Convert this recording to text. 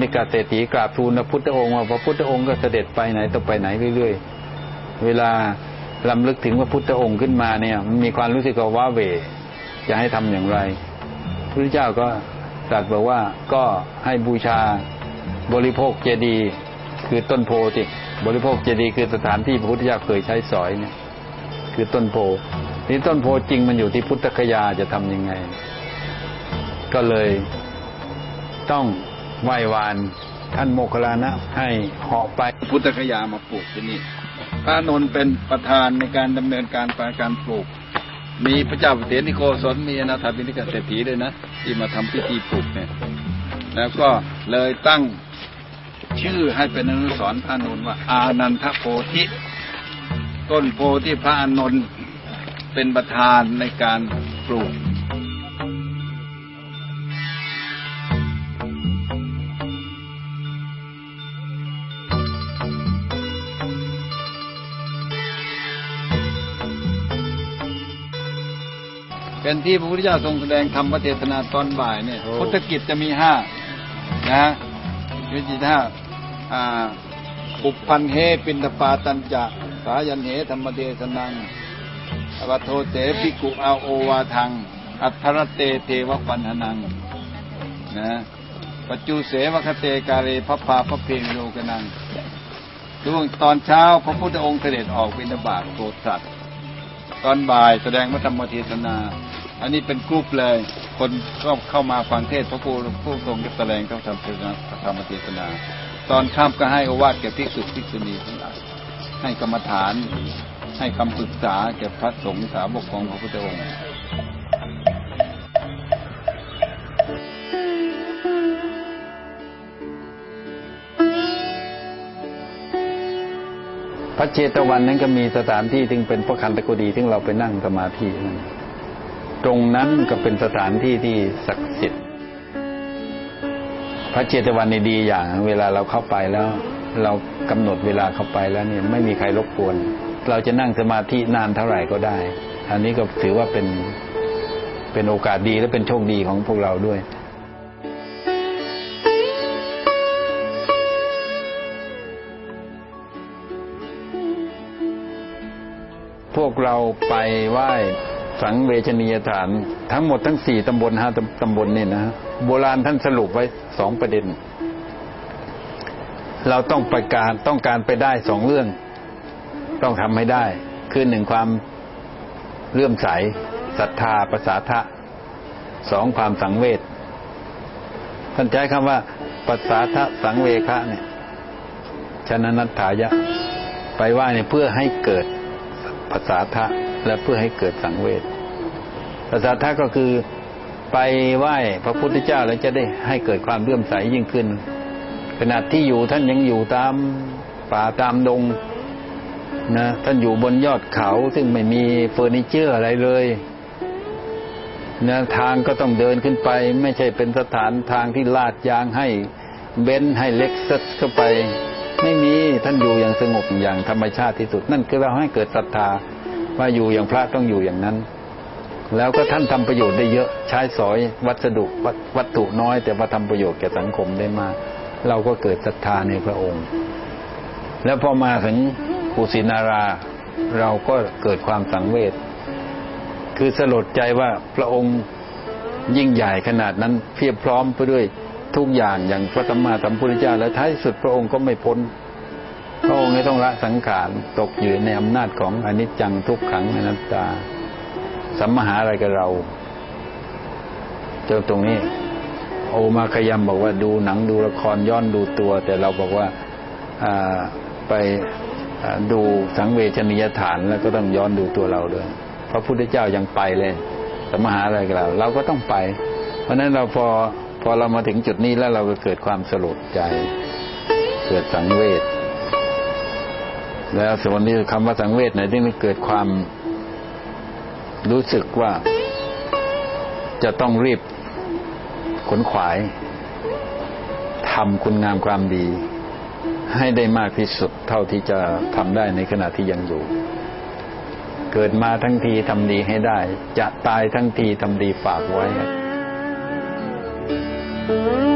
ในกาเศรษฐีกราบทูลพระพุทธองค์ว่าพระพุทธองค์ก็เสด็จไปไหนต้องไปไหนเรื่อยๆ เวลาลำลึกถึงพระพุทธองค์ขึ้นมาเนี่ยมีความรู้สึกว่าว้าเวจะให้ทำอย่างไรพระพุทธเจ้าก็ตรัสบอกว่าก็ให้บูชาบริโภคเจดีย์คือต้นโพธิบริโภคเจดีย์คือสถานที่พระพุทธเจ้าเคยใช้สอยเนี่ยคือต้นโพนี่ต้นโพจริงมันอยู่ที่พุทธคยาจะทำยังไง ก็เลยต้อง ไหว้วานท่านโมคลานะให้เหาะไปพุทธคยามาปลูกที่นี่พระนนท์เป็นประธานในการดำเนินการการปลูก มีพระเจ้าเสนิโกศลมีอนาถบิณิกเศรษฐีด้วยนะ ที่มาทำพิธีปลูกเนี่ย แล้วก็เลยตั้งชื่อให้เป็นอนุสรพระนนท์ว่า อานันทโพธิต้นโพที่พระอนนท์เป็นประธานในการปลูก เป็นที่พระพุทธเจ้าทรงแสดงธรรมเทศนาตอนบ่ายเนี่ยพุทธกิจจะมีห้านะวิจิตห้าอ่าปุปพันเฮปินทปาตัญจะสายันเหธรรมเทศนังอวัตโทเตปิกุอาโอวาทัง อัทรเตเทวปันหนังนะปัจจุเสวคเตกาเรพพาพระเพงโลกนังช่วงตอนเช้าพระพุทธองค์เสด็จออกบิณฑบาตโปรดสัตว์ ตอนบ่ายแสดงพระธรรมเทศนา อันนี้เป็นกรุ๊ปเลย คนก็เข้ามาฟังเทศพระผู้ผู้ทรงจะแสดงเขาทำเทศนาธรรมเทศนา ตอนค่ำก็ให้โอวาทแก่ภิกษุภิกษุณีทั้งหลายให้กรรมฐาน ให้คำปรึกษาแก่พระสงฆ์สาวกของพระพุทธองค์พระเจตวันนั้นก็มีสถานที่ที่เป็นพระคันตะกุดีที่เราไปนั่งสมาธินั่น ตรงนั้นก็เป็นสถานที่ที่ศักดิ์สิทธิ์ พระเจตวันในดีอย่าง เวลาเราเข้าไปแล้ว เรากำหนดเวลาเข้าไปแล้วเนี่ยไม่มีใครรบกวน เราจะนั่งสมาธินานเท่าไหร่ก็ได้ อันนี้ก็ถือว่าเป็นเป็นโอกาสดีและเป็นโชคดีของพวกเราด้วยพวกเราไปไหว้ สังเวชนียฐาน ทั้งหมดทั้งสี่ตำบลห้าตำบลนี่นะโบราณท่านสรุปไว้สองประเด็น เราต้องประการต้องการไปได้สองเรื่อง ต้องทำให้ได้ คือหนึ่งความเลื่อมใสศรัทธาประสาทะสองความสังเวชท่านใช้คำว่าปัสสาทะสังเวคะเนี่ยฉันนัตถายะ ไปไหว้เนี่ยเพื่อให้เกิดภาษาทะ และเพื่อให้เกิดสังเวชภาษาทะก็คือไปไหว้พระพุทธเจ้าแล้วจะได้ให้เกิดความเลื่อมใสยิ่งขึ้นขณะที่อยู่ท่านยังอยู่ตามป่าตามดงนะท่านอยู่บนยอดเขาซึ่งไม่มีเฟอร์นิเจอร์อะไรเลยนะทางก็ต้องเดินขึ้นไป ไม่ใช่เป็นสถานทางที่ลาดยางให้เบนซ์ให้เล็กซัสเข้าไป ไม่มีท่านอยู่อย่างสงบอย่างธรรมชาติที่สุด นั่นคือเราให้เกิดศรัทธา ว่าอยู่อย่างพระต้องอยู่อย่างนั้น แล้วก็ท่านทำประโยชน์ได้เยอะใช้สอยวัสดุวัตถุน้อย แต่ว่าทำประโยชน์แก่สังคมได้มาก เราก็เกิดศรัทธาในพระองค์ แล้วพอมาถึงกุสินารา เราก็เกิดความสังเวชคือสลดใจว่าพระองค์ยิ่งใหญ่ขนาดนั้นเพียบพร้อมไปด้วยทุกอย่างอย่างพระสัมมาสัมพุทธเจ้าและท้ายสุดพระองค์ก็ไม่พ้น พระองค์ไม่ต้องละสังขารตกอยู่ในอำนาจของอนิจจังทุกขังอนัตตา สัมมหาอะไรกับเรา เจอตรงนี้ โอมาขยำบอกว่าดูหนังดูละครย้อนดูตัว แต่เราบอกว่าไปดูสังเวชนียฐานแล้วก็ต้องย้อนดูตัวเราด้วยพระพุทธเจ้ายังไปเลยสมหาอะไรกับเรา เราก็ต้องไป เพราะนั้นเราพอพอเรามาถึงจุดนี้แล้วเราก็เกิดความสลดใจ เกิดสังเวช แล้วส่วนนี้คำว่าสังเวชไหนที่มันเกิดความรู้สึกว่าจะต้องรีบขนขวายทำคุณงามความดี ให้ได้มากที่สุดเท่าที่จะทำได้ในขณะที่ยังอยู่ เกิดมาทั้งทีทำดีให้ได้ จะตายทั้งทีทำดีฝากไว้ Thank you.